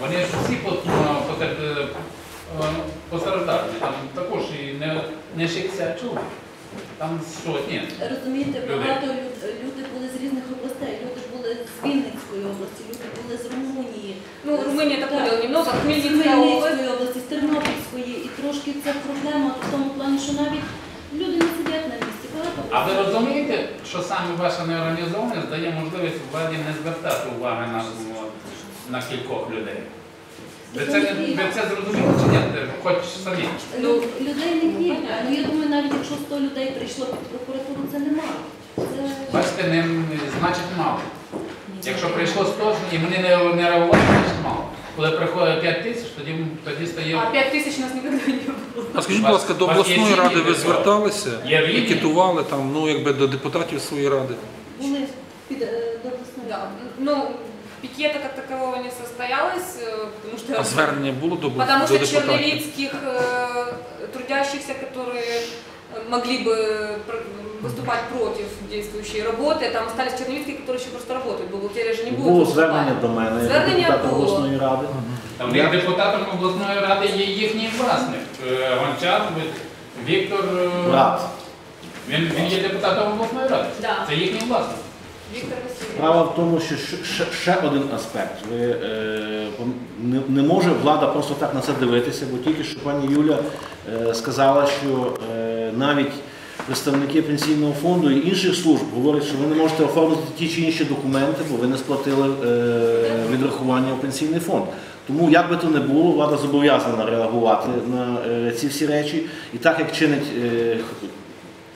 Вони ж всі ну, потерпи- е, постраждали. Там також і не, не 60 чоловік. Там сотні. Розумієте, багато люд- люди були з різних областей. Люди були з Вінницької області, люди були з Румунії. Ну, Румыния так понял, немного, з Хмельницкая область. Хмельницької області, з Тернопільської. І трошки це проблема в тому плані, що навіть люди не сидять на місці. Багато А ви розумієте, що саме ваша неорганізованість дає можливість владі не звертати уваги на, на кількох людей? Ви це, ви це зрозуміли чи ні? Хоч самі. Ну, людей не кілька. Ну я думаю, навіть якщо 100 людей прийшло під прокуратуру, це немало. Це Бачите, не, значить мало. Якщо прийшло 100 і вони не, не реагували, значить мало. Коли приходить 5 тисяч, тоді, тоді стає. А 5 тысяч нас никогда не было. А скажіть, будь ласка, до Вас є обласної ради ви для зверталися? Є відділ? Пікетували там, ну якби до депутатів своєї ради. були під е, до обласної ради. Ну, пикета как такового не состоялось, э, потому что... А звернення було до, Потому до что депутатів? чернолицких э, трудящихся, которые э, могли бы пр- выступать против действующей работы, там остались чернолицкие, которые еще просто работают. Бухгалтерия же не будет Було выступать. звернення до мене як Звернення депутата було. обласної ради. Там як депутатом обласної ради є їхній власник. Е, Гончар Віктор. е, Брат. Він, він є депутатом обласної ради. Да. Це їхній власник. Справа в тому, що ще, ще- один аспект. Ви, е, не, не може влада просто так на це дивитися, бо тільки що пані Юля е, сказала, що е, навіть представники пенсійного фонду і інших служб говорять, що ви не можете оформити ті чи інші документи, бо ви не сплатили е, відрахування в пенсійний фонд. Тому, як би то не було, влада зобов'язана реагувати на е, ці всі речі. І так як чинить е,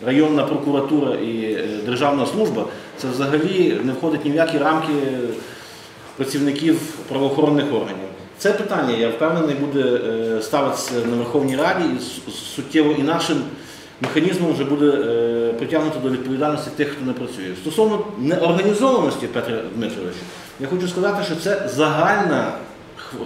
районна прокуратура і державна служба, це взагалі не входить ні в які рамки працівників правоохоронних органів. Це питання, я впевнений, буде е, ставитися на Верховній Раді і суттєво суттєво інакшим механізмом вже буде е, притягнуто до відповідальності тих, хто не працює. Стосовно неорганізованості Петра Дмитровича, я хочу сказати, що це загальна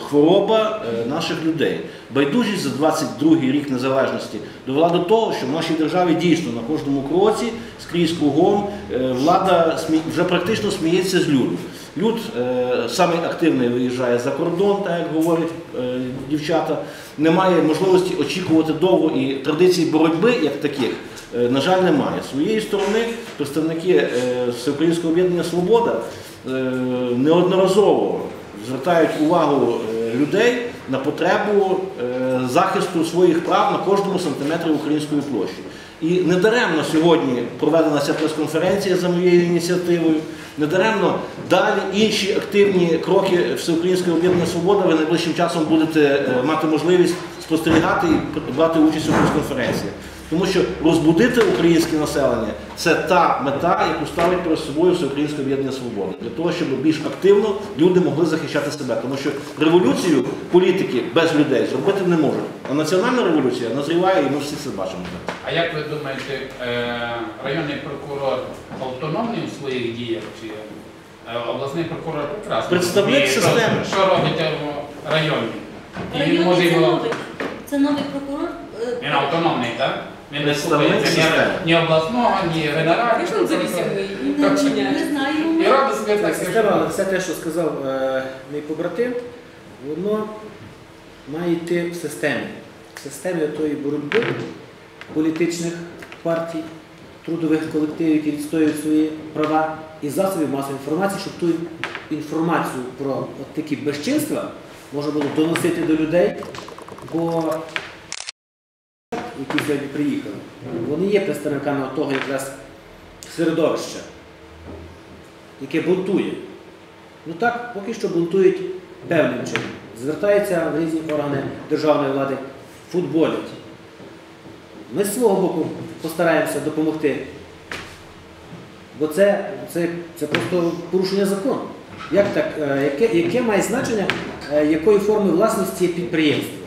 хвороба е, наших людей. Байдужість за 22 рік незалежності довела до того, що в нашій державі дійсно на кожному кроці, скрізь кругом, е, влада вже практично сміється з люду. Люд е, самий активний виїжджає за кордон, так як говорять дівчата. Немає можливості очікувати довго і традицій боротьби як таких, на жаль, немає. З своєї сторони представники Всеукраїнського об'єднання Свобода неодноразово звертають увагу е, людей на потребу е, захисту своїх прав на кожному сантиметрі української площі. І недаремно сьогодні проведена ця прес-конференція за моєю ініціативою. Недаремно далі інші активні кроки Всеукраїнського об'єднання Свобода ви найближчим часом будете е, мати можливість спостерігати і брати участь у прес-конференціях. Тому що розбудити українське населення це та мета, яку ставить перед собою Всеукраїнське об'єднання Свободи, для того, щоб більш активно люди могли захищати себе. Тому що революцію політики без людей зробити не можуть. А національна революція назріває, і ми всі це бачимо. А як ви думаєте, е, районний прокурор автономний у своїх діях чи е, обласний прокурор прекрасно? Представник системи. Що робите в районі? І він може це його. новий, це новий прокурор. е, Він автономний, так? Він не Представник ні, обласного, ні генерального. Он зависимый, Не, знаю. І Так, так, система, все те, що сказав е, мій побратим, воно має йти в системі. В системі тої боротьби політичних партій, трудових колективів, які відстоюють свої права, і засобів масової інформації, щоб ту інформацію про от такі безчинства можна було доносити до людей, бо які сьогодні приїхали, вони є представниками того якраз середовища яке бунтує. Ну так, поки що бунтують певним чином. Звертаються в різні органи державної влади, футболять. Ми з свого боку постараємося допомогти. Бо це, це, це просто порушення закону. Як так, е, яке, яке має значення, е, якої форми власності є?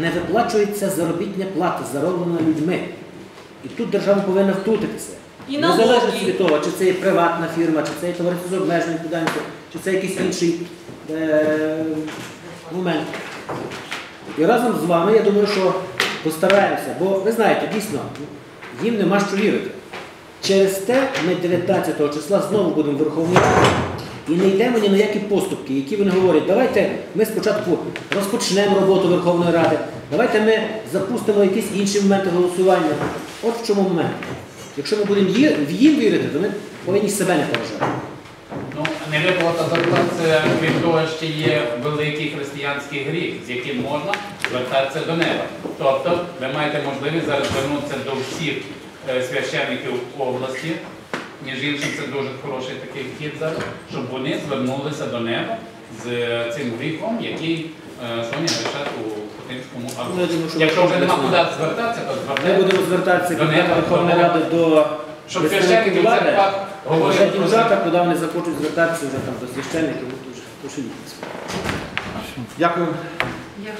Не виплачується заробітня плата, зароблена людьми. І тут держава повинна втрутитися. І Незалежно від того, чи це є приватна фірма, чи це є товариство з обмеженою відповідальністю, чи це якийсь інший е, момент. І разом з вами, я думаю, що постараємося, бо ви знаєте, дійсно, їм нема що вірити. Через те ми 19 числа знову будемо в Верховній Раді і не йдемо ні на які поступки, які вони говорять, давайте ми спочатку розпочнемо роботу Верховної Ради, давайте ми запустимо якісь інші моменти голосування. От в чому момент. Якщо ми будемо в їм вірити, то ми повинні себе не поважати. Ну, невиплата зарплат це крім того, ще є великий християнський гріх, з яким можна звертатися до неба. Тобто ви маєте можливість зараз звернутися до всіх е, священників області. Між іншим, це дуже хороший такий вхід зараз, щоб вони звернулися до неба з е, цим гріхом, який е, сьогодні грішать у Хотинському Ну, що Якщо вже нема куди звертатися, то Ми звертайтеся. будемо звертатися До до неба, Верховної до- Ради до Щоб священники в влади. церквах вже говорили про це. дівчата, куди вони захочуть звертатися вже там до священників, то вже справа. Дякую. Дякую.